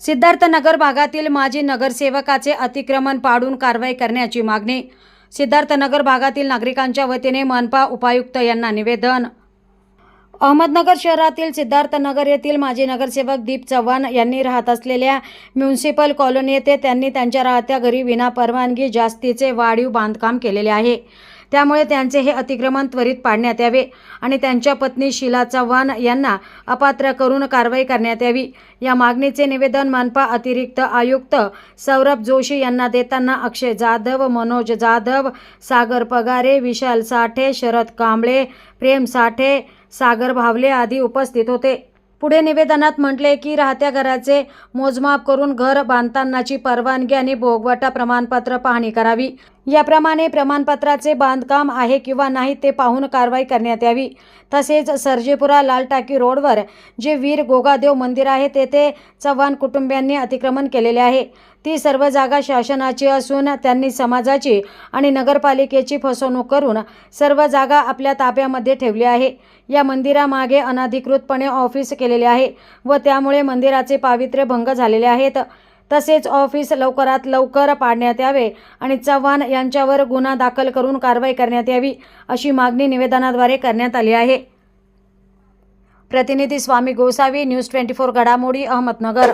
सिद्धार्थनगर भागातील माजी नगरसेवकाचे अतिक्रमण पाडून कारवाई करण्याची मागणी. सिद्धार्थनगर भागातील नागरिकांच्या वतीने मनपा उपायुक्त यांना निवेदन. अहमदनगर शहरातील सिद्धार्थनगर येथील माजी नगरसेवक दीप चव्हाण यांनी राहत असलेल्या म्युन्सिपल कॉलनी येथे त्यांनी त्यांच्या राहत्या घरी विनापरवानगी जास्तीचे वाढीव बांधकाम केलेले आहे. त्यामुळे त्यांचे हे अतिक्रमण त्वरित पाडण्यात यावे आणि त्यांच्या पत्नी शीला चव्हाण यांना अपात्र करून कारवाई करण्यात यावी. या मागणीचे निवेदन मनपा अतिरिक्त आयुक्त सौरभ जोशी यांना देताना अक्षय जाधव मनोज जाधव सागर पगारे विशाल साठे शरद कांबळे प्रेम साठे सागर भावले आदी उपस्थित होते. पुढे निवेदनात म्हटले की राहत्या घराचे मोजमाप करून घर बांधतानाची परवानगी आणि भोगवटा प्रमाणपत्र पाहणी करावी. याप्रमाणे प्रमाणपत्राचे बांधकाम आहे किंवा नाही ते पाहून कारवाई करण्यात यावी. तसेच सर्जेपुरा लालटाकी रोडवर जे वीर गोगादेव मंदिर आहे तेथे चव्हाण कुटुंबियांनी अतिक्रमण केलेले आहे. ती सर्व जागा शासनाची असून त्यांनी समाजाची आणि नगरपालिकेची फसवणूक करून सर्व जागा आपल्या ताब्यामध्ये ठेवली आहे. या मंदिरामागे अनधिकृतपणे ऑफिस केलेले आहे व त्यामुळे मंदिराचे पावित्र्य भंग झालेले आहेत. तसेच ऑफिस लवकरात लवकर पाडण्यात यावे आणि चव्हाण यांच्यावर गुन्हा दाखल करून कारवाई करण्यात यावी अशी मागणी निवेदनाद्वारे करण्यात आली आहे. प्रतिनिधी Swami Gosavi news twenty four घडामोडी अहमदनगर.